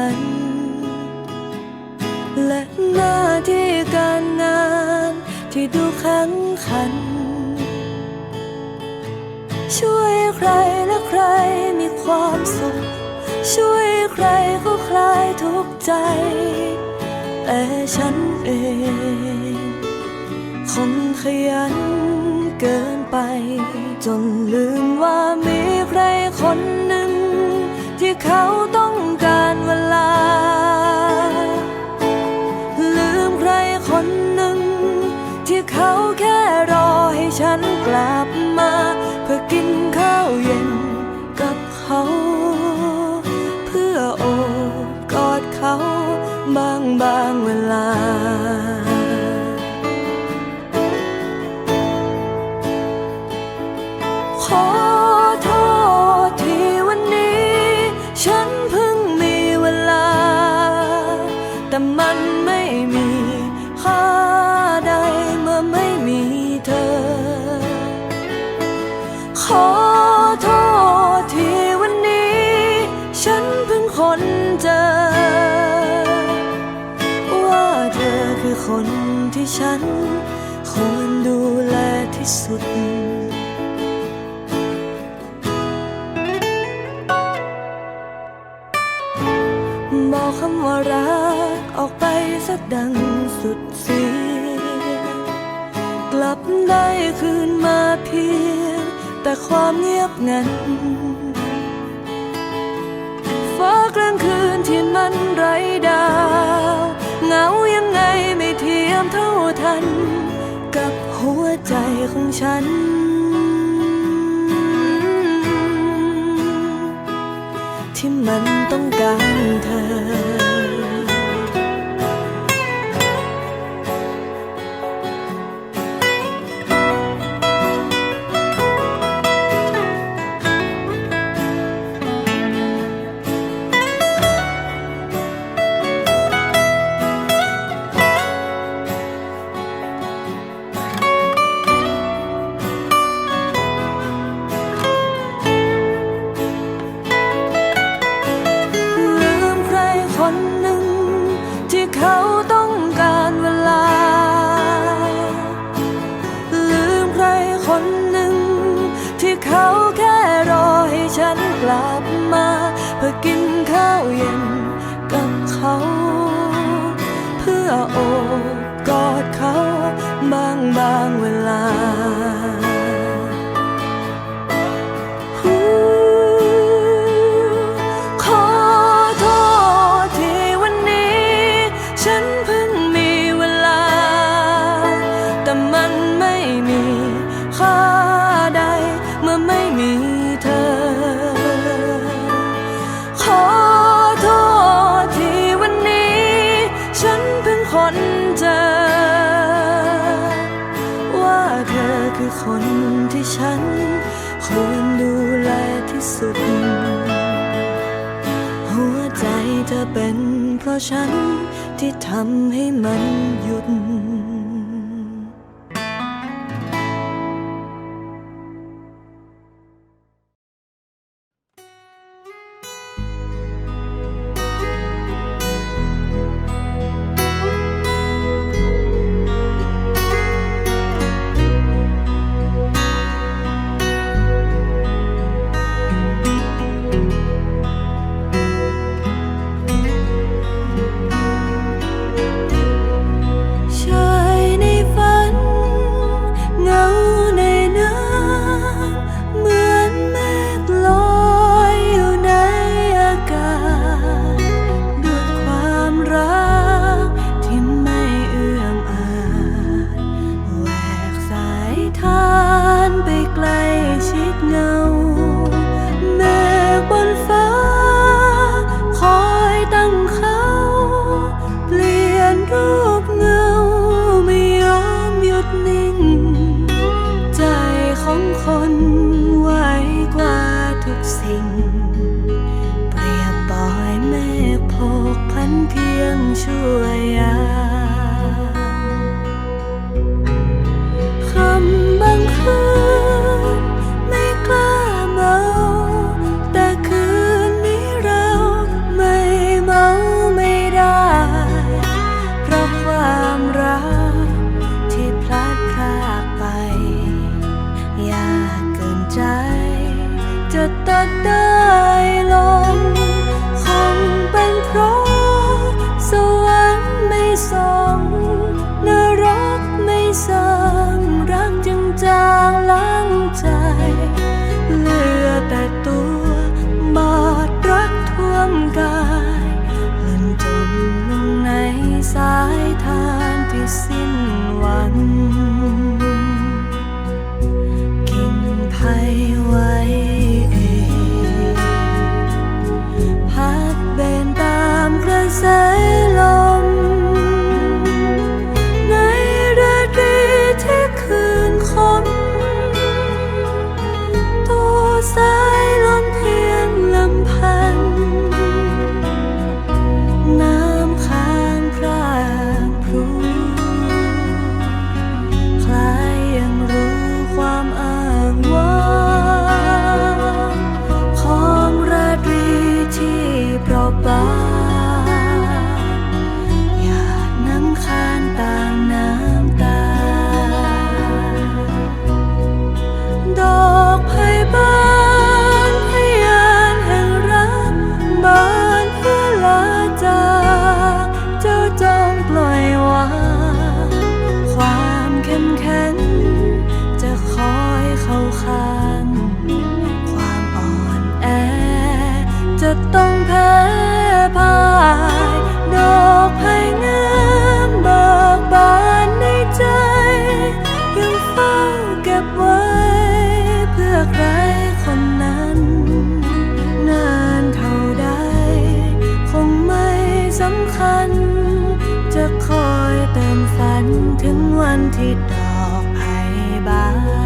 ฉัน และหน้าที่การงานที่ดูแข็งขัน ช่วยใครและใครมีความสุข ช่วยใครก็คลายทุกข์ใจ แต่ฉันเองคงขยันเกินไป จนลืมว่ามีใครคนหนึ่ง ที่เขาต้อง รักออกไปซะดังสุดเสียงกลับได้คืนมาเพียง แต่ความเงียบงันฟ้ากลางคืนที่มันไร้ดาว เหงายังไงไม่เทียมเท่าทัน กับหัวใจของฉัน ที่มันต้องการเธอ ลับมา เพื่อกินข้าวเย็นกับเขา เพื่อโอบกอดเขาบางบางเวลา เพราะฉันที่ทำให้มันหยุด ถึงวันที่ดอกไผ่บาน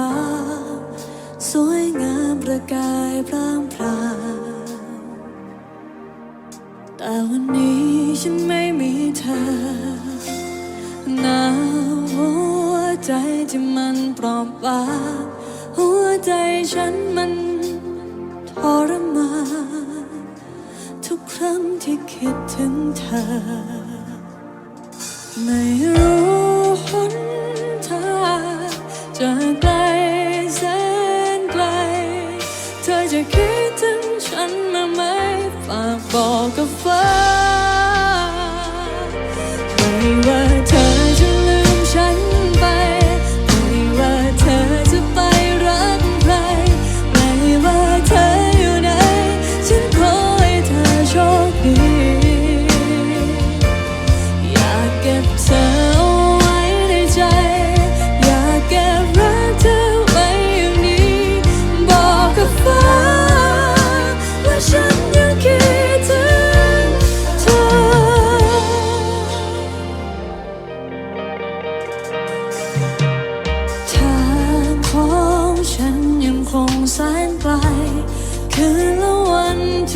าสวยงามประกายพรางพราแต่วันนี้ฉันไม่มีเธอหนาหัวใจที่มันปลอบว่าหัวใจฉันมันทรมานทุกครั้งที่คิดถึงเธอ ไม่รู้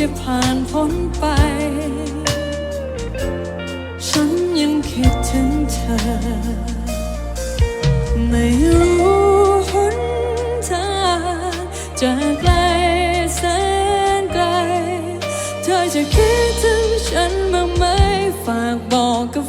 จะผ่านพ้นไป ฉันยังคิดถึงเธอ ไม่รู้หนทางจะไกลแสนไกล เธอจะคิดถึงฉันบ้างไหมฝากบอกกับ